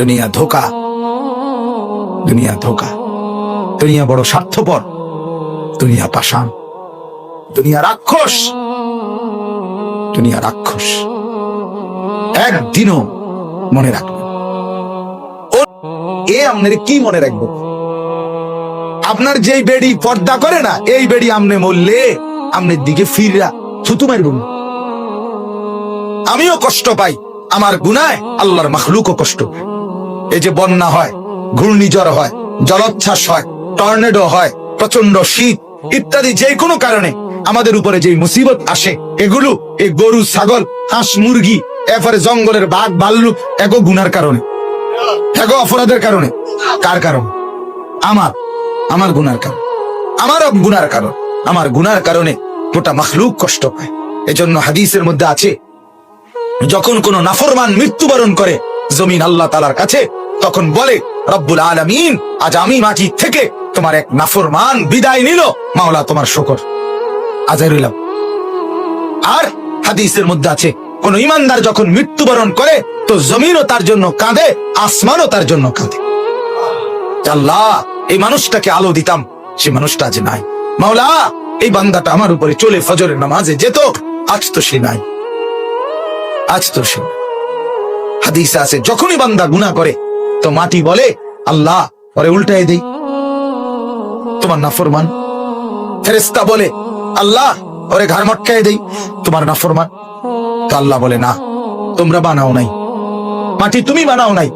দুনিয়া ধোকা। দুনিয়া ধোকা। দুনিয়া বড় স্বার্থপর। দুনিয়া পাষাণ। দুনিয়া রাক্ষস। দুনিয়া রাক্ষস। একদিনও মনে রাখবেন এ আপনার কি মনে রাখব? আপনার যেই বেড়ি পর্দা করে না, এই বেড়ি আমনে মরলে আমনের দিকে ফিরা থুতু মারব। আমিও কষ্ট পাই। আমার গুনায় আল্লাহর মাখলুকও কষ্ট পায়। এই যে বন্যা হয়, ঘূর্ণিঝড় হয়, জলোচ্ছ্বাস হয়, টর্নেডো হয় প্রচণ্ড শীত, ইত্যাদি যে কোনো কারণে আমাদের উপরে যে মুসিবত আসে, এগুলো এই গরু, ছাগল, হাঁস, মুরগি, এরপরে জঙ্গলের বাঘ, ভাল্লুক, এগো গুনার কারণে, এগো অপরাধের কারণে। কার কারণ? আমার আমার গুনার কারণ। আমার গুনার কারণ। আমার গুনার কারণে গোটা মখলুক কষ্ট পায়। এজন্য হাদিসের মধ্যে আছে, যখন কোন নাফরমান মৃত্যুবরণ করে, জমিন আল্লাহ তালার কাছে তখন বলে, রব্বুল আলমিন, আজ আমি মাটি থেকে তোমার এক নাফরমান বিদায় নিল। মাওলা তোমার শকর। আজাই আর হাদিসের মধ্যে আছে, কোন ইমানদার যখন মৃত্যুবরণ করে, তো জমিনও তার জন্য কাঁদে, আসমানও তার জন্য কাঁদে। আল্লাহ, এই মানুষটাকে আলো দিতাম, সে মানুষটা আজ নাই। মাওলা, এই বান্দাটা আমার উপরে চলে ফজরের নামাজে যেত, আজ তো সে নাই। আজ তো সে। হাদিসে আছে, যখনই বান্দা গুনাহ করে তো মাটি বলে, আল্লাহ, পরে উল্টাই দেই। তোমার নাফরমান। ফেরেস্তা বলে, আল্লাহ ওরে ঘর মটকায় দেই। তোমার নাফরমান। তো আল্লাহ বলে, না, তোমরা বানাও নাই। মাটি তুমি বানাও নাই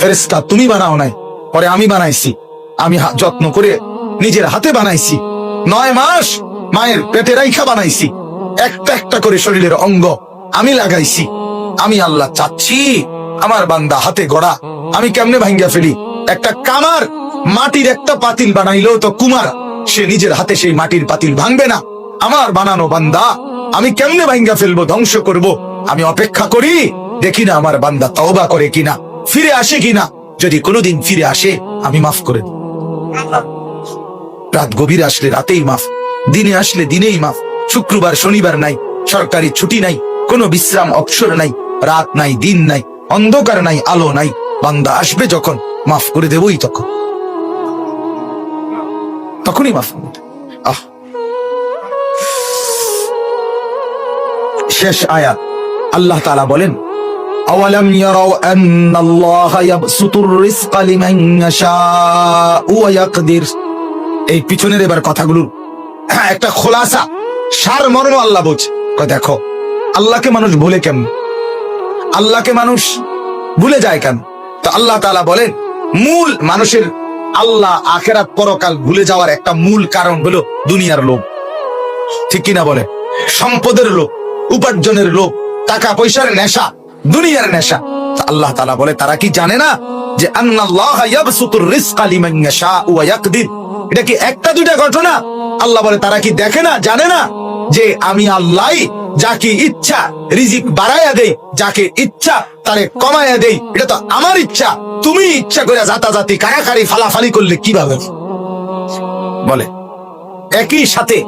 ফেরেস্তা তুমি বানাও নাই। পরে আমি বানাইছি। আমি যত্ন করে নিজের হাতে বানাইছি। নয় মাস মায়ের পেটে রাইখা বানাইছি। একটা একটা করে শরীরের অঙ্গ আমি লাগাইছি। আমি আল্লাহ চাচ্ছি আমার বান্দা হাতে গড়া। আমি কেমনে ভাঙ্গা ফেলি? একটা কামার মাটির একটা পাতিল বানাইলেও তো কুমার। সে নিজের হাতে সেই মাটির পাতিল ভাঙবে না। আমার বানানো বান্দা, আমি কেমনে ভাঙ্গা ফেলব, ধ্বংস করব? আমি অপেক্ষা করি, দেখি না আমার বান্দা তওবা করে কিনা, ফিরে আসে কিনা। যদি কোনোদিন ফিরে আসে, আমি মাফ করে রাত গভীর আসলে রাতেই মাফ, দিনে আসলে দিনেই মাফ। শুক্রবার, শনিবার নাই, সরকারি ছুটি নাই। কোনো বিশ্রাম অবসর নাই রাত নাই দিন নাই অন্ধকার নাই আলো নাই বান্দা আসবে যখন মাফ করে দেবই তখন তখনই মাফ করে দেব। আহ শেষ আয়াত আল্লাহ তাআলা বলেন أولم يروا أن الله يبسط الرزق لمن يشاء ويقدر এই পিছনের এবার কথাগুলো হ্যাঁ, একটা খোলাসা সার মর্ম আল্লাহ বোঝ কয় দেখো আল্লাহকে মানুষ ভুলে কেমন আল্লাহকে মানুষ ভুলে যায় কেন? তো আল্লাহ তাআলা বলেন, মূল মানুষের আল্লাহ আখেরাত পরকাল ভুলে যাওয়ার একটা মূল কারণ হলো দুনিয়ার লোভ। ঠিক কিনা বলে সম্পদের লোভ, উপার্জনের লোভ টাকা পয়সার নেশা, দুনিয়ার নেশা। আল্লাহ তালা বলে, তারা কি জানে না যে এটা কি একটা দুইটা ঘটনা? আল্লাহ বলে, তারা কি দেখে না, জানে না? যে আমি আল্লাহ যাকে ইচ্ছা রিজিক বাড়াইয়া দেই, যাকে ইচ্ছা তারে কমাইয়া দেই, এটা তো আমার ইচ্ছা। তুমি ইচ্ছা করে জাতাজাতি কারাকারি ফালাফালি করলে কীভাবে? বলে, একই সাথে,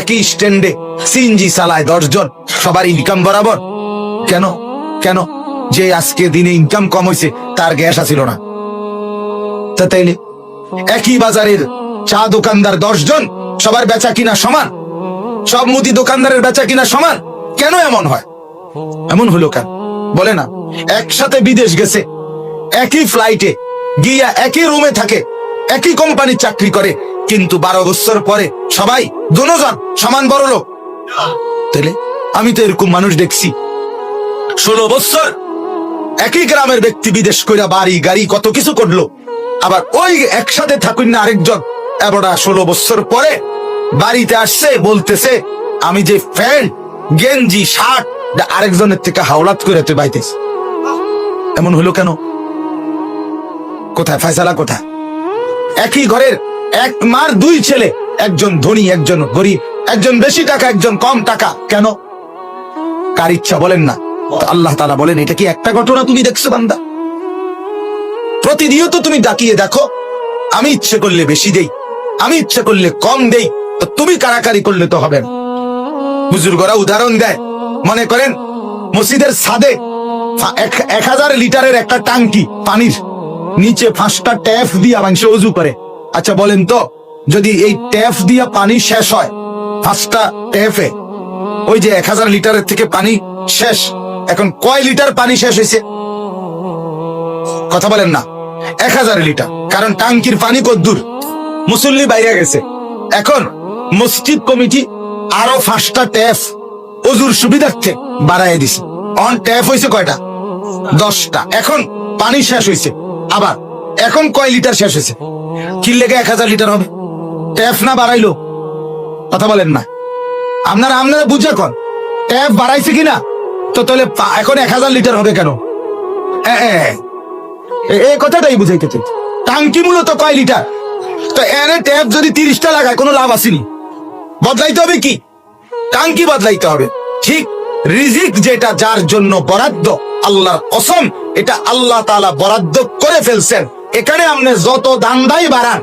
একই স্ট্যান্ডে সিএনজি চালায় দশজন, সবার ইনকাম বরাবর। কেন? কেন? যে আজকে দিনে ইনকাম কম হয়েছে তার গ্যাস আসিল না। তা তাইলে, একই বাজারের চা দোকানদার দশজন সবার বেচা কিনা সমান? সব মুদি দোকানদারের বেচা কিনা সমান? কেন এমন হয়? এমন হলো কেন? বলে না, একসাথে বিদেশ গেছে, একই ফ্লাইটে গিয়া একই রুমে থাকে, একই কোম্পানির চাকরি করে, কিন্তু বারো বছর পরে সবাই দুজন সমান বড় লোক। তাহলে আমি তো এরকম মানুষ দেখছি। ষোলো বছর একই গ্রামের ব্যক্তি বিদেশ কইরা বাড়ি, গাড়ি কত কিছু করল। আবার ওই একসাথে থাকুন না আরেকজন। এবারটা ষোলো বছর পরে বাড়িতে আসছে, বলতেছে, আমি যে প্যান্ট গেঞ্জি শার্ট আরেকজনের থেকে হাওলাত করে তুই বাইতেছ এমন হলো কেন? কোথায়? ফয়সালা কোথায়? একই ঘরের এক মার দুই ছেলে, একজন ধনী, একজন গরিব, একজন বেশি টাকা, একজন কম টাকা। কেন? কার ইচ্ছা বলেন না। আল্লাহ তালা বলেন, এটা কি একটা ঘটনা তুমি দেখছ, বান্দা? প্রতিনিয়ত তুমি ডাকিয়ে দেখো, আমি ইচ্ছে করলে বেশি দেই, আমি ইচ্ছে করলে কম দেই। তুমি কারাকারি করলে তো হবে বুজুর্গরা উদাহরণ দেয়। মনে করেন, মসজিদের সাদে এক- হাজার লিটারের একটা টাঙ্কি পানির নিচে পাঁচটা ট্যাপ দিয়া মানুষ উজু করে। আচ্ছা বলেন তো, যদি এই ট্যাপ দিয়া পানি শেষ হয়, পাঁচটা ট্যাপে, ওই যে এক হাজার লিটারের থেকে পানি শেষ, এখন কয় লিটার পানি শেষ হয়েছে? কথা বলেন না। এক হাজার লিটার, কারণ টাঙ্কির পানি কদ্দুর, মুসল্লি বাইরে গেছে। এখন মসজিদ কমিটি আরও পাঁচটা ট্যাপ অজুর সুবিধার্থে বাড়াই দিছে। অন ট্যাপ হয়েছে কয়টা? দশটা। এখন পানি শেষ হয়েছে আবার এখন কয় লিটার শেষ হয়েছে কি লেগে এক হাজার লিটার হবে? ট্যাপ না বাড়াইলো? কথা বলেন না। আপনারা আপনারা বুঝে কন। ট্যাপ বাড়াইছে কিনা? তো তাহলে এখন এক হাজার লিটার হবে কেন? এ, কথাটাই বুঝাইতে চাই। টাঙ্কি মূলত কয় লিটার? তো এনে ট্যাপ যদি তিরিশটা লাগায় কোনো লাভ আসেনি। বদলাইতে হবে কি? টাঙ্কি বদলাইতে হবে। ঠিক রিজিক যেটা যার জন্য বরাদ্দ, আল্লাহর কসম, এটা আল্লাহ তাআলা বরাদ্দ করে ফেলছেন। এখানে আপনি যত দান্দাই বাড়ান,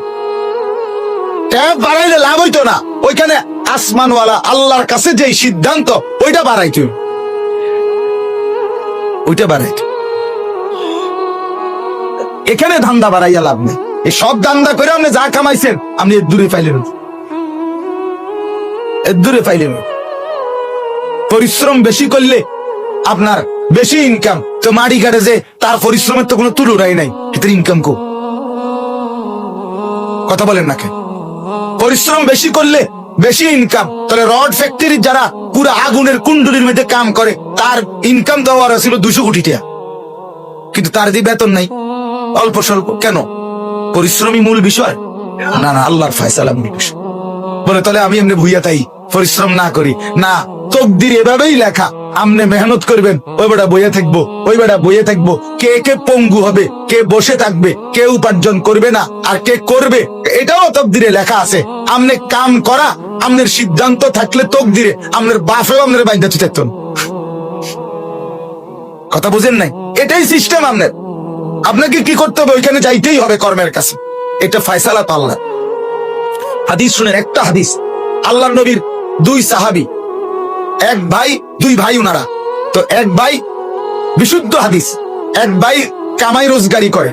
ট্যাপ বাড়াইলে লাভ হইতো না। ওইখানে আসমানওয়ালা আল্লাহর কাছে যে সিদ্ধান্ত, ওইটা বাড়াইতো ওইটা বাড়াইতো এখানে ধান্দা বাড়াইয়া লাভ নেই। এই সব ধান্দা করে আপনি যা কামাইছেন, আপনি দূরে পাইলেন দূরে পাইলেন পরিশ্রম বেশি করলে আপনার বেশি ইনকাম তো মাড়ি কাটে যে তার পরিশ্রমের তো কোনো তুলনাই নাই। এটার ইনকাম কো? কথা বলেন না পরিশ্রম বেশি করলে বেশি ইনকাম তাহলে রড ফ্যাক্টরি যারা পুরো আগুনের কুণ্ডলির মধ্যে কাম করে, তার ইনকাম দেওয়ার ছিল দুশো কোটি টাকা। কিন্তু তার দিয়ে বেতন নাই, অল্প স্বল্প। কেন? পরিশ্রমই মূল বিষয়। না না, আল্লাহর ফয়সালা মূল বিষয়। বলে, তাহলে আমি এমনি ভুইয়া তাই পরিশ্রম না করি। না, তকদির এভাবেই লেখা। আমনে মেহনত করবেন, ওই বেটা বইয়ে থাকব, ওই বেটা বইয়ে থাকব। কে কে পঙ্গু হবে, কে বসে থাকবে, কে উপার্জন করবে না, আর কে করবে, এটাও তকদিরে লেখা আছে। আমনে কাম করা, আমনের সিদ্ধান্ত থাকলে তকদিরে, আমনের বাপেও আমনের বাইন্দা থাকতো কথা বুঝেন নাই? এটাই সিস্টেম আপনার আপনাকে কি করতে হবে? ওইখানে যাইতেই হবে কর্মের কাছে। এটা ফয়সালা আল্লাহ হাদিস শুনেন, একটা হাদিস। আল্লাহ নবীর দুই সাহাবি, এক ভাই, দুই ভাই উনারা। তো এক ভাই বিশুদ্ধ হাদিস, এক ভাই কামাই রোজগারি করে,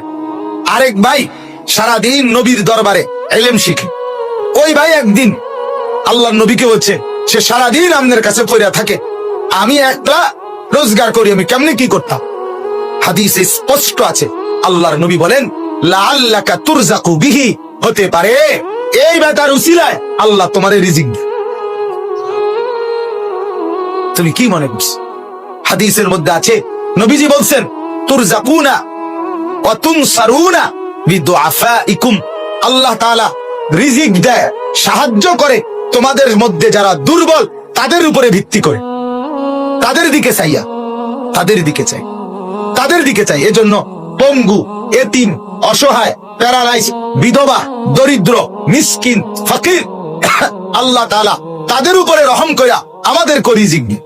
আরেক ভাই সারাদিন নবীর দরবারে এলেম শিখে। ওই ভাই একদিন আল্লাহ নবীকে বলছে, সে সারাদিন আমাদের কাছে পড়ে থাকে, আমি একটা রোজগার করি, আমি কেমনে কি করতাম? হাদিসে স্পষ্ট আছে, আল্লাহর নবী বলেন লাল্লাকা তুরজাকু বিহি, হতে পারে এই বেটার উসিলায় আল্লাহ তোমার রিজিক। তুমি কি মনে করছ? হাদিসের মধ্যে আছে, নবীজি বলছেন, তুরজাকুনা ওয়া তুনসারুনা বিদুআফাইকুম। আল্লাহ তাআলা রিজিক দেয়, সাহায্য করে তোমাদের মধ্যে যারা দুর্বল, তাদের উপরে ভিত্তি করে। তাদের দিকে চাইয়া, তাদের দিকে চাই। তাদের দিকে চাই। এজন্য পঙ্গু, এতিম, অসহায় প্যারালাইজ, বিধবা, দরিদ্র, মিসকিন, ফকির, আল্লাহ তাআলা তাদের উপরে রহম কইরা আমাদের করি জিজ্ঞি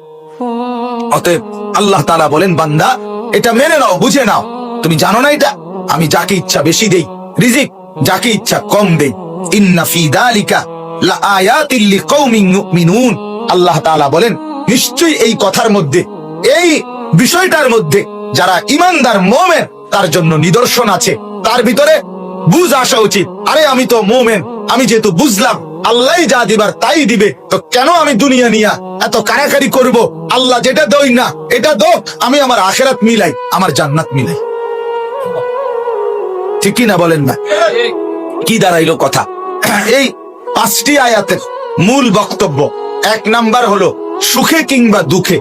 অতএব আল্লাহ তাআলা বলেন, বান্দা, এটা মেনে নাও, বুঝে নাও। তুমি জানো না এটা? আমি যাকে ইচ্ছা বেশি দেই, রিজিক, যাকে ইচ্ছা কম দেই। ইন্না ইউমিনুন। আল্লাহ তাআলা বলেন, নিশ্চয়ই এই কথার মধ্যে, এই বিষয়টার মধ্যে যারা ইমানদার মোমেন, তার জন্য নিদর্শন আছে। তার ভিতরে বুঝ আসা উচিত। আরে আমি তো মোমেন, আমি যেহেতু বুঝলাম, আল্লাহ যা দিবার তাই দিবে। তো কেন আমি দুনিয়া নিয়া এত কারাকারি করব? আল্লাহ যেটা দই না, এটা দো আমি আমার আখেরাত মিলাই, আমার জান্নাত মিলাই। ঠিক না বলেন না? কি দাঁড়াইলো কথা? এই পাঁচটি আয়াতের মূল বক্তব্য। এক নাম্বার হলো, সুখে কিংবা দুঃখে,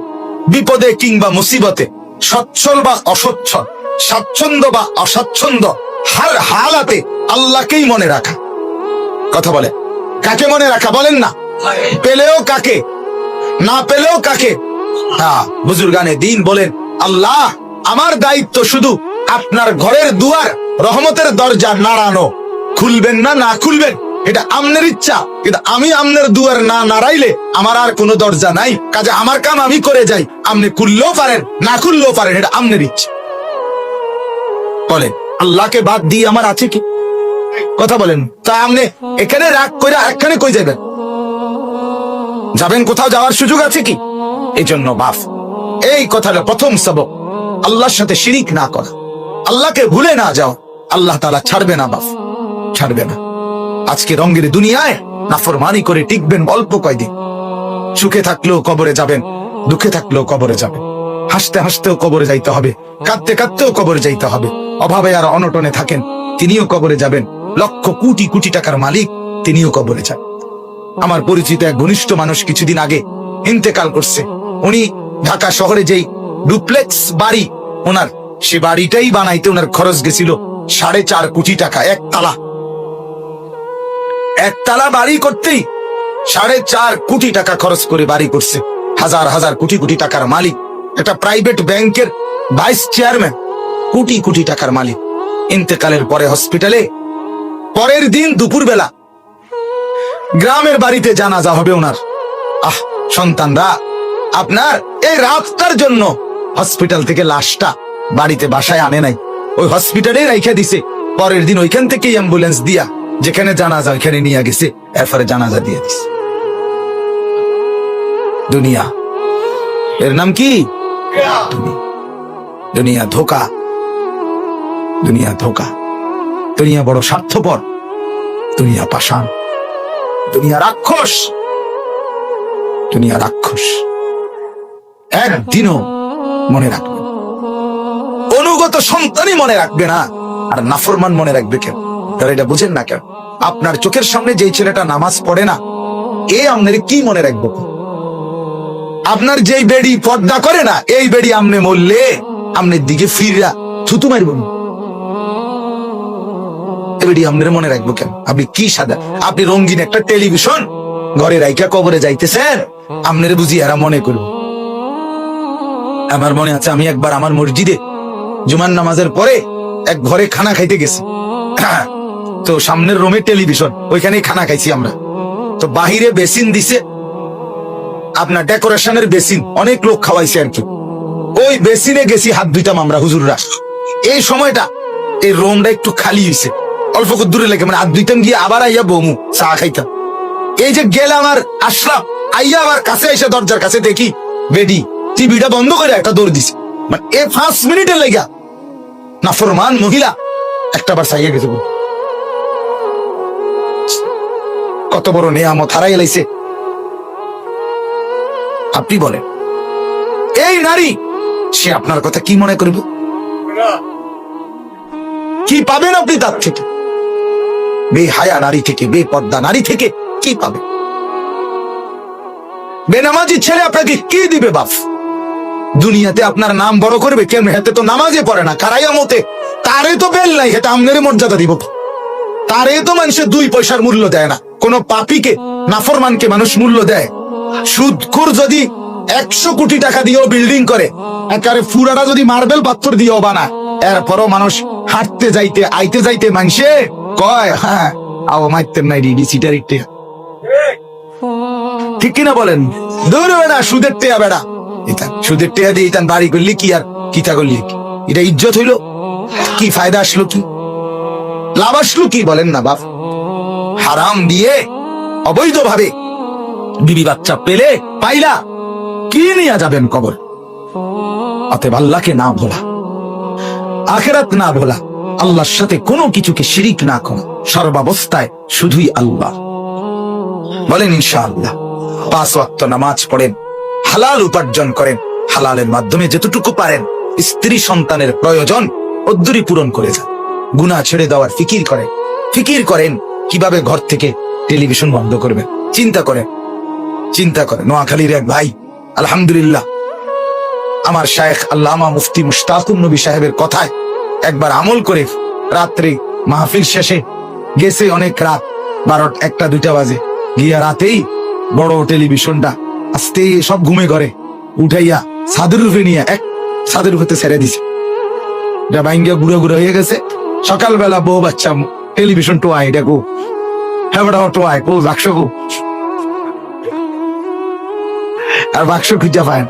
বিপদে কিংবা মুসিবতে, সচ্ছল বা অসচ্ছল, স্বাচ্ছন্দ্য বা অস্বাচ্ছন্দ্য হার হালাতে আল্লাহকেই মনে রাখা। কথা বলে। কাকে মনে রাখা বলেন না? পেলেও কাকে? না পেলেও কাকে? হ্যাঁ বুজুর্গানে দিন বলেন, আল্লাহ আমার দায়িত্ব শুধু আপনার ঘরের দুয়ার, রহমতের দরজা নাড়ানো। খুলবেন না না খুলবেন? এটা আমনের ইচ্ছা। কিন্তু আমি আমনের দুয়ার না নাড়াইলে আমার আর কোনো দরজা নাই। কাজে আমার কাম আমি করে যাই। আপনি খুললেও পারেন, না খুললেও পারেন, এটা আমনের ইচ্ছা। বলেন আল্লাহকে বাদ দিয়ে আমার আছে কি? কথা বলেন। তা আপনি এখানে রাগ করে আরেকখানে কই যাবেন যাবেন কোথাও যাওয়ার সুযোগ আছে কি? এই জন্য বাফ। এই কথাটা প্রথম সবক। আল্লাহর সাথে শিরিক না করা। আল্লাহকে ভুলে না যাও আল্লাহ তালা ছাড়বে না বাপ ছাড়বে না। আজকে রঙ্গের দুনিয়ায় নাফরমানি করে টিকবেন অল্প কয়দিন। সুখে থাকলেও কবরে যাবেন, দুঃখে থাকলেও কবরে যাবেন। হাসতে হাসতেও কবরে যাইতে হবে, কাঁদতে কাঁদতেও কবরে যাইতে হবে। অভাবে আর অনটনে থাকেন, তিনিও কবরে যাবেন। লক্ষ কোটি কোটি টাকার মালিক তিনিও কবরে যান। আমার পরিচিত এক ঘনিষ্ঠ মানুষ কিছুদিন আগে ইন্তেকাল করছে। উনি ঢাকা শহরে যেই ডুপ্লেক্স বাড়ি, ওনার সে বাড়িটাই বানাইতে ওনার খরচ গেছিল সাড়ে চার কোটি টাকা এক তালা একতলা বাড়ি করতেই সাড়ে চার কোটি টাকা খরচ করে বাড়ি করছে। হাজার হাজার কোটি কোটি টাকার মালিক একটা প্রাইভেট ব্যাংকের ভাইস চেয়ারম্যান কোটি কোটি টাকার মালিক। ইন্তেকালের পরে হসপিটালে পরের দিন দুপুরবেলা, গ্রামের বাড়িতে জানাজা হবে ওনার। আহ, সন্তানরা, আপনার এই রাতটার জন্য হসপিটাল থেকে লাশটা বাড়িতে বাসায় আনে নাই। ওই হসপিটালে রাইখা দিছে। পরের দিন ওইখান থেকেই অ্যাম্বুলেন্স দিয়া, যেখানে জানাজা ওইখানে নিয়ে গেছে, এরপরে জানাজা দিয়ে দিছে। দুনিয়া। এর নাম কি? দুনিয়া। ধোকা। দুনিয়া ধোকা। দুনিয়া বড় স্বার্থপর। দুনিয়া পাষাণ। দুনিয়া রাক্ষস। দুনিয়া রাক্ষস। একদিনও মনে রাখবে অনুগত সন্তানই মনে রাখবে না। আর নাফরমান মনে রাখবে কেন তারা এটা বুঝেন না কেন আপনার চোখের সামনে যেই ছেলেটা নামাজ পড়ে না, এ আপনার কি মনে রাখব? আপনার যেই বেড়ি পর্দা করে না, এই বেড়ি আমনে মরলে আমনের দিকে ফিরা থুতু মারব বেড়ি আমনের মনে রাখব কেন? আপনি কি সাদা? আপনি রঙিন একটা টেলিভিশন ঘরে রাইকা কবরে যাইতেছেন, আমনের বুঝি এরা মনে করব আমার মনে আছে আমি একবার আমার মসজিদে জুমার নামাজের পরে এক ঘরে খানা খাইতে গেছি। তো সামনের রুমে টেলিভিশন, ওইখানেই খানা খাইছি আমরা। তো বাহিরে বেসিন দিছে আপনার ডেকোরেশনের বেসিন, অনেক লোক খাওয়াইছে আর কি। ওই বেসিনে গেছি হাত ধুইতাম আমরা হুজুররা। এই সময়টা এই রুমটা একটু খালি হয়েছে অল্প দূরে লেগে মানে হাত ধুইতাম গিয়ে আবার আইয়া বমু, চা খাইতাম। এই যে গেলাম আর আসলাম, আইয়া আবার কাছে এসে দরজার কাছে দেখি, বেডি, টিভিটা বন্ধ করে একটা দৌড় দিছে। মানে এ পাঁচ মিনিটের লেগা না ফরমান মহিলা একটা বার চাইয়া গেছে। কত বড় নেয়ামত, হারাই লাইছে। আপনি বলেন। এই নারী, সে আপনার কথা কি মনে করবে? কি পাবেন আপনি তার থেকে? বেহায়া নারী থেকে, বেপর্দা নারী থেকে কি পাবেন? বেনামাজি ছেলে আপনাকে কি দিবে বাপ? দুনিয়াতে আপনার নাম বড় করবে কেন হেতে তো নামাজে পড়ে না, কারাইয়া মতে। তারে তো বেল নাই, হেতে আমনের মর্যাদা দিব। তারে তো মানুষের দুই পয়সার মূল্য দেয় না। কোন পাপিকে, নাফরমানকে মানুষ মূল্য দেয়। সুদখোর যদি একশো কোটি টাকা দিয়েও বিল্ডিং করে একারে ফুরাটা যদি মার্বেল পাথর দিয়েও বানায়, এরপরও মানুষ হাঁটতে যাইতে, আইতে যাইতে মানুষে কয় হ্যাঁ আও মাইতেন নাই ডিডি সিটার ইটে ঠিক কিনা বলেন? দূর বেড়া, সুদের টেয়া বেড়া। ইতান, সুদের টেয়া দিয়ে ইতান বাড়ি করলি কি আর কিতা করলি কি? এটা ইজ্জত হইল? কি ফায়দা আসলো কি? লাভ আসলো কি? বলেন না বাপ। হারাম দিয়ে অবৈধ ভাবে বিবি বাচ্চা পেলে পাইলা, কি নিয়ে যাবেন কবর? অতএব আল্লাহকে না ভোলা, আখেরাত না ভোলা, আল্লাহর সাথে কোনো কিছুকে শিরিক না করা, সর্বাবস্থায় শুধুই আল্লাহ। বলেন, ইনশাআল্লাহ, পাঁচ ওয়াক্ত নামাজ পড়েন, হালাল উপার্জন করেন, হালালের মাধ্যমে যতটুকু পারেন, স্ত্রী সন্তানের প্রয়োজন অদ্দুরি পূরণ করে যান। গুনাহ ছেড়ে দেওয়ার ফিকির করেন ফিকির করেন, কীভাবে ঘর থেকে টেলিভিশন বন্ধ করবেন, চিন্তা করেন চিন্তা করেন নোয়াখালীর এক ভাই, আলহামদুলিল্লাহ, আমার শায়েখ আল্লামা মুফতি মুশতাকুন নবী সাহেবের কথায় একবার আমল করে রাত্রে মাহফিল শেষে গেছে অনেক রাত বারো একটা, দুইটা বাজে। গিয়া রাতেই বড় টেলিভিশনটা আস্তে সব ঘুমে ঘরে উঠাইয়া ছাদের রূপে নিয়ে এক ছাদের রূপে ছেড়ে দিছে। এটা বাইঙ্গা গুঁড়ো গুঁড়ো হয়ে গেছে। সকালবেলা বউ বাচ্চা টেলিভিশন টোয়াই এটা গো হ্যাঁ টোয়াই ও বাক্স গো আর বাক্স খুঁজা পায় না।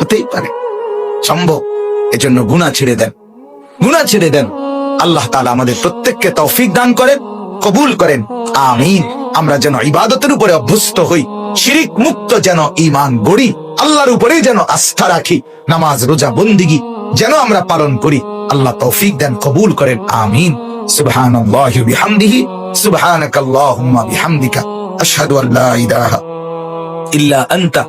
হতেই পারে। সম্ভব। এজন্য গুণা ছেড়ে দেন। গুণা ছেড়ে দেন। আল্লাহ তাআলা আমাদের প্রত্যেককে তৌফিক দান করেন, কবুল করেন। আমিন। আমরা যেন ইবাদতের উপরে অভ্যস্ত হই, শিরিক মুক্ত যেন ঈমান গড়ি, আল্লাহর উপরেই যেন আস্থা রাখি, নামাজ, রোজা, বন্দিগি যেন আমরা পালন করি। আল্লাহ তৌফিক দেন, কবুল করেন। আমিন। সুবহানাল্লাহি ওয়া বিহামদিহি, সুবহানাকাল্লাহুম্মা বিহামদিকা, আশহাদু আল্লা ইলাহা ইল্লা আনতা